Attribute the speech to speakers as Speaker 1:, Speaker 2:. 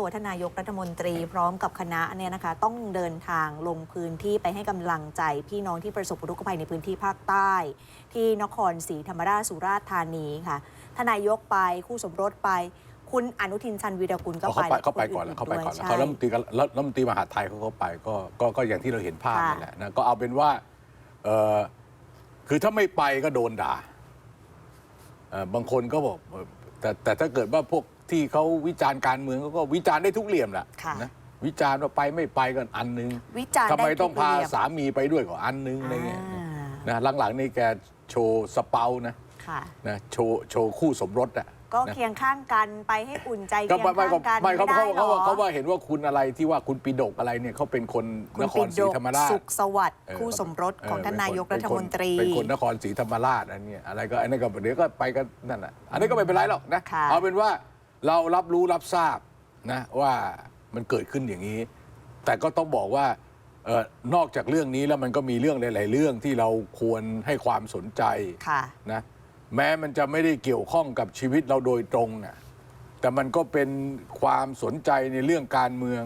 Speaker 1: ตัวทานนายกรัฐมนตรีพร้อมกับคณะเนี่ยนะคะต้องเดินทางลงพื้นที่ไปให้กำลังใจพี่น้องที่ประสบอุทกภัยในพื้นที่ภาคใต้ ที่นครศรีธรรมราชสุราษฎร์ธานีค่ะทานนายกไปคู่สมรสไป คุณอนุทินชันวีรกุลก็
Speaker 2: เขา
Speaker 1: ไป
Speaker 2: ไปเขาไป
Speaker 1: และ
Speaker 2: ก่อนแล้วเขาไปก่อนแล้ว
Speaker 1: ใช่
Speaker 2: เขารัฐมนตรีกับรัฐรัฐมนตรีมหาดไทยเขาก็ไปก็ก็ก็อย่างที่เราเห็นภาพ
Speaker 1: ค่ะ
Speaker 2: นั่นแหละนะก็เอาเป็นว่าเออคือถ้าไม่ไปก็โดนด่าเอ่อบางคนก็บอกเอ่อแต่แต่ถ้าเกิดว่าพวก ที่เขาวิจารณ์การเมืองเขาก็วิจารณ์ได้ทุกเหลี่ยมแหละ
Speaker 1: ค่ะ
Speaker 2: นะวิจารณ์ว่าไปไม่ไปกันอันนึง
Speaker 1: วิจารณ์
Speaker 2: ทำไม
Speaker 1: ด้
Speaker 2: ต้องพา
Speaker 1: ทุกเรื่
Speaker 2: สามีไปด้วยก็อันนึงอะไรเงี้ย
Speaker 1: อ่า
Speaker 2: นะหลังๆนี่แกโชว์สเปานะ
Speaker 1: ค่ะ
Speaker 2: นะโชว์โชว์คู่สมรสอะ
Speaker 1: ก็
Speaker 2: นะ
Speaker 1: เคียงข้างกันไปให้อุ่นใจ
Speaker 2: ก็
Speaker 1: เคียง
Speaker 2: ไม่ไม่
Speaker 1: ข้างกัน
Speaker 2: ไม่เขา
Speaker 1: ไม่ได้
Speaker 2: เขา
Speaker 1: หร
Speaker 2: เขา
Speaker 1: อ
Speaker 2: เขาว่าเห็นว่าคุณอะไรที่ว่าคุณปีดกอะไรเนี่ยเขาเป็นคน
Speaker 1: คุ
Speaker 2: น
Speaker 1: ณ
Speaker 2: ค
Speaker 1: ปิ
Speaker 2: รศรี
Speaker 1: ดก
Speaker 2: ธรรมราช
Speaker 1: สุขสวัสดิ์
Speaker 2: เออ
Speaker 1: คู่สมรสของ
Speaker 2: เท่า
Speaker 1: นนายก
Speaker 2: เป็
Speaker 1: รัฐมนตรี
Speaker 2: เป็นคนนครศรีธรรมราชอันเนี้ยอะไรก็อันนั้นก็เดี๋ยวก็ไปกันนั่นแหละอันนี้ก็ไม่เป็นไรหรอกนะ
Speaker 1: ค่ะ
Speaker 2: เอาเป็นว่า เรารับรู้รับทราบนะว่ามันเกิดขึ้นอย่างนี้ แต่ก็ต้องบอกว่าเออนอกจากเรื่องนี้แล้วมันก็มีเรื่องหลาย ๆ เรื่องที่เราควรให้ความสนใจ
Speaker 1: ค่ะ
Speaker 2: นะแม้มันจะไม่ได้เกี่ยวข้องกับชีวิตเราโดยตรงนะแต่มันก็เป็นความสนใจในเรื่องการเมือง